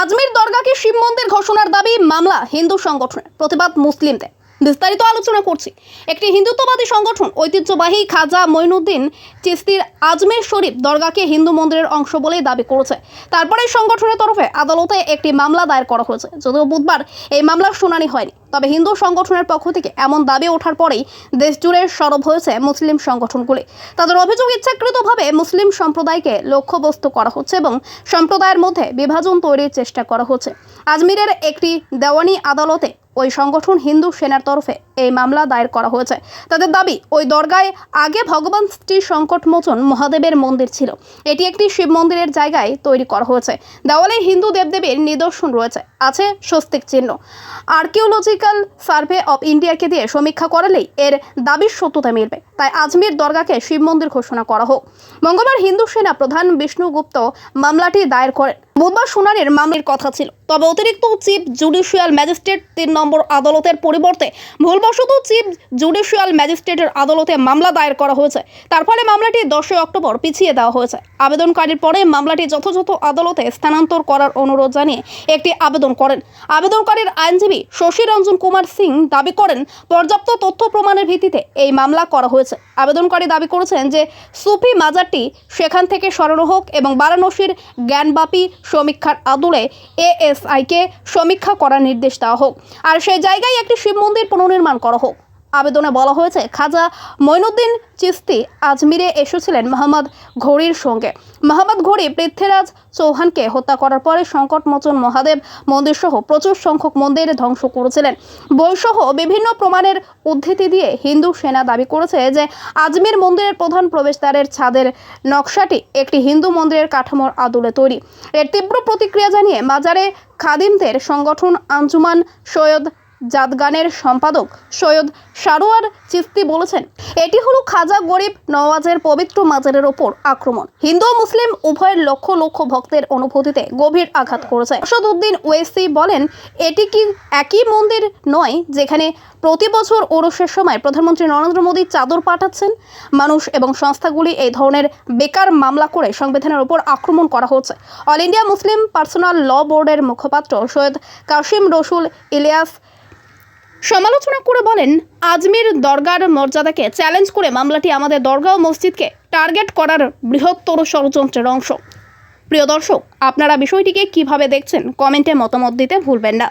আজমির দরগাকে শিব মন্দির ঘোষণার দাবি মামলা হিন্দু সংগঠনের। প্রতিবাদ মুসলিমদের। বিস্তারিত আলোচনা করছি। একটি হিন্দুত্ববাদী সংগঠন, ঐতিহ্যবাহী খাজা মঈনুদ্দিন চিস্তির আজমের শরীফ দরগাকে হিন্দু মন্দিরের অংশ বলেই দাবি করেছে। তারপরে সংগঠনের তরফে আদালতে একটি মামলা দায়ের করা হয়েছে। যদিও বুধবার এই মামলার শুনানি হয়নি, তবে হিন্দু সংগঠনের পক্ষ থেকে এমন দাবি ওঠার পরেই দেশ জুড়ে সরব হয়েছে মুসলিম সংগঠনগুলি। তাদের অভিযোগ ইচ্ছাকৃতভাবে মুসলিম সম্প্রদায়কে লক্ষ্যবস্তু করা হচ্ছে এবং সম্প্রদায়ের মধ্যে বিভাজন তৈরির চেষ্টা করা হচ্ছে। আজমিরের একটি দেওয়ানি আদালতে ওই সংগঠন হিন্দু সেনার তরফে এই মামলা দায়ের করা হয়েছে। তাদের দাবি, ওই দরগায় আগে ভগবান শ্রী সংকটমোচন মহাদেবের মন্দির ছিল। এটি একটি শিব মন্দিরের জায়গায় তৈরি করা হয়েছে। দেওয়ালে হিন্দু দেবদেবীর নিদর্শন রয়েছে। আছে স্বস্তিক চিহ্ন। আর্কিওলজিক্যাল সার্ভে অফ ইন্ডিয়াকে দিয়ে সমীক্ষা করালেই এর দাবির সত্যতা মিলবে। তাই আজমির দরগাকে শিব মন্দির ঘোষণা করা হোক। মঙ্গলবার হিন্দু সেনা প্রধান বিষ্ণুগুপ্ত মামলাটি দায়ের করেন। বুধবার শুনানির মামলার কথা ছিল। তবে অতিরিক্ত চিফ জুডিশিয়াল ম্যাজিস্ট্রেট তিন নম্বর আদালতের পরিবর্তে ভুলবশত চিফ জুডিশিয়াল ম্যাজিস্ট্রেটের আদালতে মামলা দায়ের করা হয়েছে। তার ফলে মামলাটি দশই অক্টোবর পিছিয়ে দেওয়া হয়েছে। আবেদনকারীর পরে মামলাটি যথাযথ আদালতে স্থানান্তর করার অনুরোধ জানিয়ে একটি আবেদন করেন। আবেদনকারীর আইনজীবী শশী রঞ্জন কুমার সিং দাবি করেন, পর্যাপ্ত তথ্য প্রমাণের ভিত্তিতে এই মামলা করা হয়েছে। আবেদনকারী দাবি করেছেন যে সুফি মাজারটি সেখান থেকে সরানো হোক এবং বারাণসীর জ্ঞানবাপী সমীক্ষার আদলে এএসআইকে সমীক্ষা করার নির্দেশ দেওয়া হোক। আর সেই জায়গায় একটি শিব মন্দির পুনর্নির্মাণ করা হোক। আবেদনে বলা হয়েছে, খাজা মঈনুদ্দিন চিস্তি আজমিরে এসেছিলেন মোহাম্মদ ঘড়ির সঙ্গে। মোহাম্মদ ঘড়ি পৃথ্বীরাজ চৌহানকে হত্যা করার পরে সংকটমোচন মহাদেব মন্দির সহ প্রচুর সংখ্যক মন্দির ধ্বংস করেছিলেন। বইসহ বিভিন্ন প্রমাণের উদ্ধৃতি দিয়ে হিন্দু সেনা দাবি করেছে যে, আজমির মন্দিরের প্রধান প্রবেশদ্বারের ছাদের নকশাটি একটি হিন্দু মন্দিরের কাঠামোর আদলে তৈরি। এর তীব্র প্রতিক্রিয়া জানিয়ে মাজারে খাদিমদের সংগঠন আঞ্জুমান সৈয়দ জাদগানের সম্পাদক সৈয়দ সারোয়ার চিস্তি বলেছেন, এটি হলো খাজা গরিব নওয়াজের পবিত্র মাজারের ওপর আক্রমণ। হিন্দু মুসলিম উভয়ের লক্ষ লক্ষ ভক্তের অনুভূতিতে গভীর আঘাত করেছে। আসাদুদ্দিন ওয়েসি বলেন, এটি কি একই মন্দির নয় যেখানে প্রতি বছর ওরসের সময় প্রধানমন্ত্রী নরেন্দ্র মোদী চাদর পাঠাচ্ছেন? মানুষ এবং সংস্থাগুলি এই ধরনের বেকার মামলা করে সংবিধানের ওপর আক্রমণ করা হচ্ছে। All India Muslim personal law বোর্ডের মুখপাত্র সৈয়দ কাশিম রসুল ইলিয়াস সমালোচনা করে বলেন, আজমির দরগার মর্যাদাকে চ্যালেঞ্জ করে মামলাটি আমাদের দরগা ও মসজিদকে টার্গেট করার বৃহত্তর ষড়যন্ত্রের অংশ। প্রিয় দর্শক, আপনারা বিষয়টিকে কীভাবে দেখছেন, কমেন্টে মতামত দিতে ভুলবেন না।